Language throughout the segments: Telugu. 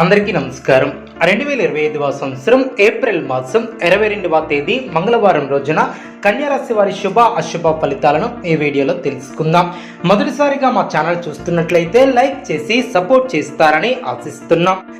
అందరికీ నమస్కారం. రెండు వేల ఇరవై ఐదవ సంవత్సరం ఏప్రిల్ మాసం ఇరవై రెండవ తేదీ మంగళవారం రోజున కన్యారాశి వారి శుభ అశుభ ఫలితాలను ఈ వీడియోలో తెలుసుకుందాం. మొదటిసారిగా మా ఛానల్ చూస్తున్నట్లయితే లైక్ చేసి సపోర్ట్ చేస్తారని ఆశిస్తున్నాం.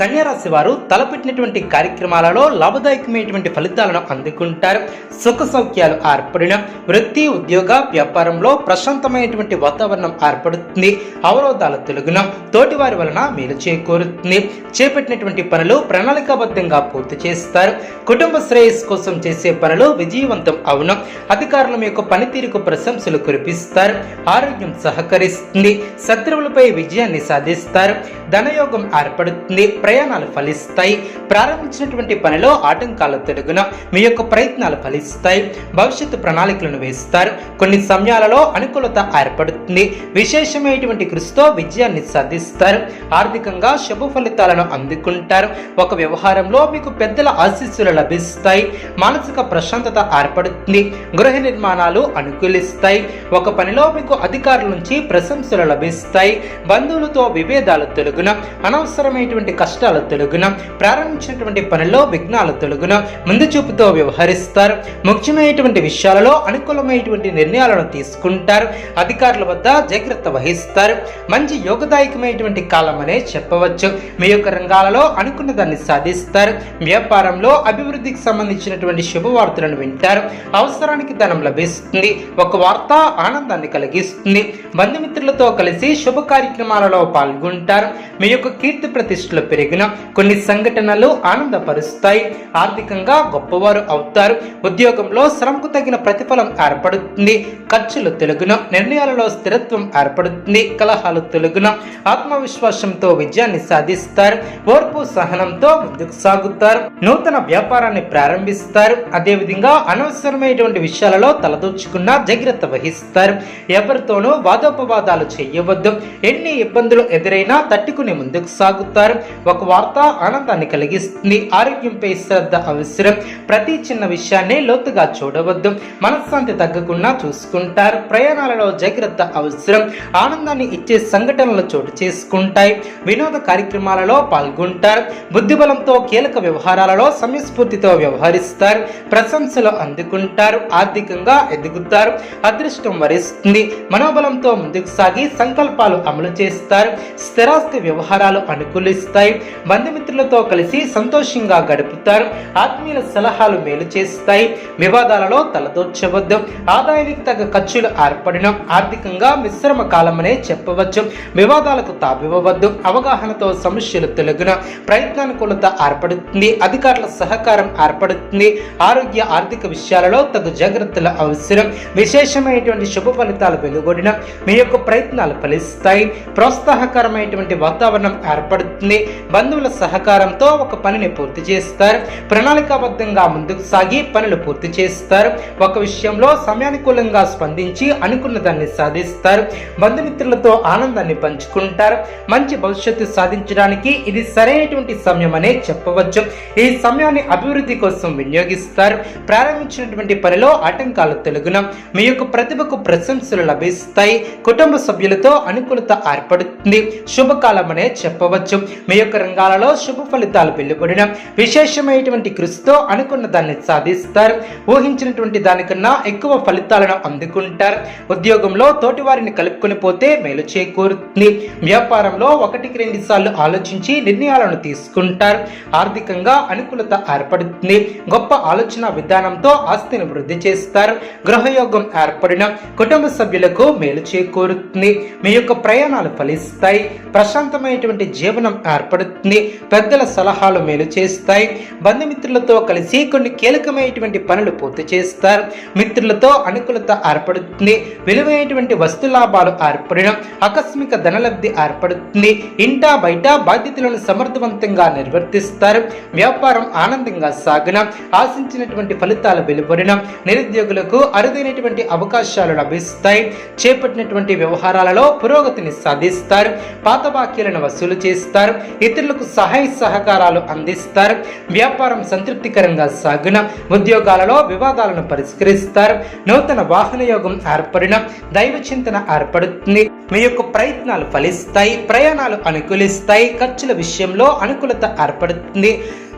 కన్యారాశి వారు తలపెట్టినటువంటి కార్యక్రమాలలో లాభదాయకమైనటువంటి ఫలితాలను అందుకుంటారు. సుఖ సౌఖ్యాలు ఏర్పడిన వృత్తి ఉద్యోగ వ్యాపారంలో ప్రశాంతమైనటువంటి వాతావరణం ఏర్పడుతుంది. అవరోధాలు తొలగిన తోటి వారి వలన మేలు చేకూరుతుంది. చేపట్టినటువంటి పనులు ప్రణాళికాబద్ధంగా పూర్తి చేస్తారు. కుటుంబ శ్రేయస్సు కోసం చేసే పనులు విజయవంతం అవును. అధికారుల యొక్క పనితీరుకు ప్రశంసలు కురిపిస్తారు. ఆరోగ్యం సహకరిస్తుంది. శత్రువులపై విజయాన్ని సాధిస్తారు. ధనయోగం ఏర్పడుతుంది. ప్రయాణాలు ఫలిస్తాయి. ప్రారంభించినటువంటి పనిలో ఆటంకాలు తొలగున మీ యొక్క ప్రయత్నాలు ఫలిస్తాయి. భవిష్యత్తు ప్రణాళికలను వేస్తారు. కొన్ని సమయాలలో అనుకూలత ఏర్పడుతుంది. విశేషమైనటువంటి కృషితో విజయాన్ని సాధిస్తారు. ఆర్థికంగా శుభ ఫలితాలను అందుకుంటారు. ఒక వ్యవహారంలో మీకు పెద్దల ఆశీస్సులు లభిస్తాయి. మానసిక ప్రశాంతత ఏర్పడుతుంది. గృహ నిర్మాణాలు అనుకూలిస్తాయి. ఒక పనిలో మీకు అధికారుల నుంచి ప్రశంసలు లభిస్తాయి. బంధువులతో విభేదాలు తొలగున అనవసరమైనటువంటి కష్ట కష్టాల తొలగున ప్రారంభించినటువంటి పనిలో విఘ్నాల తొలగున ముందు చూపుతో వ్యవహరిస్తారు. ముఖ్యమైనటువంటి విషయాలలో అనుకూలమైనటువంటి నిర్ణయాలను తీసుకుంటారు. అధికారుల వద్ద జాగ్రత్త వహిస్తారు. మంచి యోగదాయకమైనటువంటి కాలం అనే చెప్పవచ్చు. మీ యొక్క రంగాలలో అనుకున్న దాన్ని సాధిస్తారు. వ్యాపారంలో అభివృద్ధికి సంబంధించినటువంటి శుభవార్తలను వింటారు. అవసరానికి ధనం లభిస్తుంది. ఒక వార్త ఆనందాన్ని కలిగిస్తుంది. బంధుమిత్రులతో కలిసి శుభ కార్యక్రమాలలో పాల్గొంటారు. మీ యొక్క కీర్తి ప్రతిష్టలు పెరిగిన కొన్ని సంఘటనలు ఆనందపరుస్తాయి. ఆర్థికంగా గొప్పవారు అవుతారు. ఉద్యోగంలో శ్రమకు తగిన ప్రతిఫలం ఏర్పడుతుంది. ఖర్చులు తెలుగున నిర్ణయాలలో స్థిరత్వం ఏర్పడుతుంది. కలహాలు తెలుగున ఆత్మవిశ్వాసంతో విజయాన్ని సాధిస్తారు. ఓర్పు సహనంతో ముందుకు సాగుతారు. నూతన వ్యాపారాన్ని ప్రారంభిస్తారు. అదేవిధంగా అనవసరమైనటువంటి విషయాలలో తలదూర్చుకున్న జాగ్రత్త వహిస్తారు. ఎవరితోనూ వాదోపవాదాలు చేయవద్దు. ఎన్ని ఇబ్బందులు ఎదురైనా తట్టుకుని ముందుకు సాగుతారు. ఒక వార్త ఆనందాన్ని కలిగిస్తుంది. ఆరోగ్యంపై శ్రద్ధ అవసరం. ప్రతి చిన్న విషయాన్ని లోతుగా చూడవద్దు. మనశ్శాంతి తగ్గకుండా చూసుకుంటారు. ప్రయాణాలలో జాగ్రత్త అవసరం. ఆనందాన్ని ఇచ్చే సంఘటనలు చోటు చేసుకుంటాయి. వినోద కార్యక్రమాలలో పాల్గొంటారు. బుద్ధిబలంతో కీలక వ్యవహారాలలో సమయస్ఫూర్తితో వ్యవహరిస్తారు. ప్రశంసలు అందుకుంటారు. ఆర్థికంగా ఎదుగుతారు. అదృష్టం వరిస్తుంది. మనోబలంతో ముందుకు సాగి సంకల్పాలు అమలు చేస్తారు. స్థిరాస్తి వ్యవహారాలు అనుకూలిస్తాయి. బంధుమిత్రులతో కలిసి సంతోషంగా గడుపుతారు. ఆత్మీయుల సలహాలు మేలు చేస్తాయి. వివాదాలలో తలదోర్చవద్దు. ఆదాయానికి తగ్గ ఖర్చులు ఏర్పడిన ఆర్థికంగా మిశ్రమ కాలమనే చెప్పవచ్చు. వివాదాలకు తావివ్వవద్దు. అవగాహనతో సమస్యలు తొలగిన ప్రయత్నానుకూలత ఏర్పడుతుంది. అధికారుల సహకారం ఏర్పడుతుంది. ఆరోగ్య ఆర్థిక విషయాలలో తగు జాగ్రత్తల అవసరం. విశేషమైనటువంటి శుభ ఫలితాలు వెలువడిన మీ యొక్క ప్రయత్నాలు ఫలిస్తాయి. ప్రోత్సాహకరమైనటువంటి వాతావరణం ఏర్పడుతుంది. బంధువుల సహకారంతో ఒక పనిని పూర్తి చేస్తారు. ప్రణాళికాబద్ధంగా ముందుకు సాగి పనులు పూర్తి చేస్తారు. ఒక విషయంలో సమయానుకూలంగా స్పందించి అనుకున్న దాన్ని సాధిస్తారు. బంధుమిత్రులతో ఆనందాన్ని పంచుకుంటారు. మంచి భవిష్యత్తు సాధించడానికి ఇది సరైనటువంటి సమయం అనే చెప్పవచ్చు. ఈ సమయాన్ని అభివృద్ధి కోసం వినియోగిస్తారు. ప్రారంభించినటువంటి పనిలో ఆటంకాలు తొలగున మీ యొక్క ప్రతిభకు ప్రశంసలు లభిస్తాయి. కుటుంబ సభ్యులతో అనుకూలత ఏర్పడుతుంది. శుభకాలం అనే చెప్పవచ్చు. మీ యొక్క రంగాలలో శుభ ఫలితాలు పెళ్ళిపడిన విశేషమైనటువంటి కృషితో అనుకున్న దాన్ని సాధిస్తారు. ఊహించినటువంటి దానికన్నా ఎక్కువ ఫలితాలను అందుకుంటారు. ఉద్యోగంలో తోటివారిని కలుపుకొని పోతే మేలు చేకూరుతుంది. వ్యాపారంలో ఒకటికి రెండు సార్లు ఆలోచించి నిర్ణయాలను తీసుకుంటారు. ఆర్థికంగా అనుకూలత ఏర్పడుతుంది. గొప్ప ఆలోచన విధానంతో ఆస్తిని వృద్ధి చేస్తారు. గృహయోగం ఏర్పడిన కుటుంబ సభ్యులకు మేలు చేకూరుతుంది. మీ యొక్క ప్రయాణాలు ఫలిస్తాయి. ప్రశాంతమైనటువంటి జీవనం ఏర్పడుతుంది. ఏర్పడుతుంది పెద్దల సలహాలు మేలు చేస్తాయి. బంధుమిత్రులతో కలిసి కొన్ని కీలకమైనటువంటి పనులు పూర్తి చేస్తారు. మిత్రులతో అనుకూలత ఏర్పడుతుంది. విలువైనటువంటి వస్తు లాభాలు ఏర్పడడం ఆకస్మిక ధనలబ్ధి ఏర్పడుతుంది. ఇంటా బయట బాధ్యతలను సమర్థవంతంగా నిర్వర్తిస్తారు. వ్యాపారం ఆనందంగా సాగిన ఆశించినటువంటి ఫలితాలు వెలువడిన నిరుద్యోగులకు అరుదైనటువంటి అవకాశాలు లభిస్తాయి. చేపట్టినటువంటి వ్యవహారాలలో పురోగతిని సాధిస్తారు. పాత వాక్యాలను వసూలు చేస్తారు. ఇతరులకు సహాయ సహకారాలు అందిస్తారు. వ్యాపారం సంతృప్తికరంగా సాగిన ఉద్యోగాలలో వివాదాలను పరిష్కరిస్తారు. నూతన వాహన యోగం ఏర్పడిన దైవ చింతన ఏర్పడుతుంది. మీ యొక్క ప్రయత్నాలు ఫలిస్తాయి ప్రయాణాలు అనుకూలిస్తాయి ఖర్చుల విషయంలో అనుకూలత ఏర్పడుతుంది.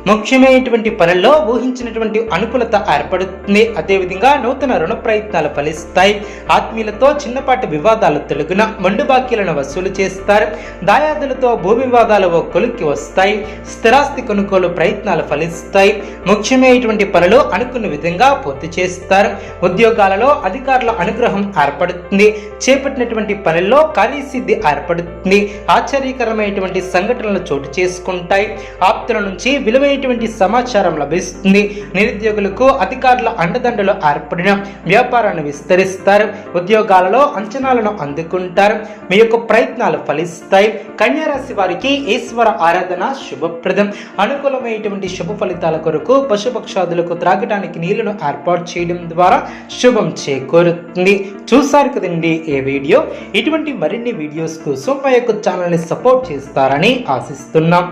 ముఖ్యమైనటువంటి పనుల్లో ఊహించినటువంటి అనుకూలత ఏర్పడుతుంది. అదేవిధంగా నూతన రుణ ప్రయత్నాలు ఫలిస్తాయి. ఆత్మీయులతో చిన్నపాటి వివాదాలు తొలగిన మండు బాకీలను వసూలు చేస్తారు. దాయాదులతో భూ వివాదాలు ఓ కొలిక్కి వస్తాయి. స్థిరాస్తి కొనుగోలు ప్రయత్నాలు ఫలిస్తాయి. ముఖ్యమైనటువంటి పనులు అనుకున్న విధంగా పూర్తి చేస్తారు. ఉద్యోగాలలో అధికారుల అనుగ్రహం ఏర్పడుతుంది. చేపట్టినటువంటి పనుల్లో కార్యసిద్ధి ఏర్పడుతుంది. ఆశ్చర్యకరమైనటువంటి సంఘటనలు చోటు చేసుకుంటాయి. ఆప్తుల నుంచి విలువైన విలువైనటువంటి సమాచారం లభిస్తుంది. నిరుద్యోగులకు అధికారుల అండదండలు ఏర్పడిన వ్యాపారాన్ని విస్తరిస్తారు. ఉద్యోగాలలో అంచనాలను అందుకుంటారు. మీ యొక్క ప్రయత్నాలు ఫలిస్తాయి. కన్యారాశి వారికి ఈశ్వర ఆరాధన శుభప్రదం. అనుకూలమైనటువంటి శుభ ఫలితాల కొరకు పశుపక్షాదులకు త్రాగడానికి నీళ్ళను ఏర్పాటు చేయడం ద్వారా శుభం చేకూరుతుంది. చూసారు కదండి ఏ వీడియో? ఇటువంటి మరిన్ని వీడియోస్ కోసం మా యొక్క ఛానల్ని సపోర్ట్ చేస్తారని ఆశిస్తున్నాం.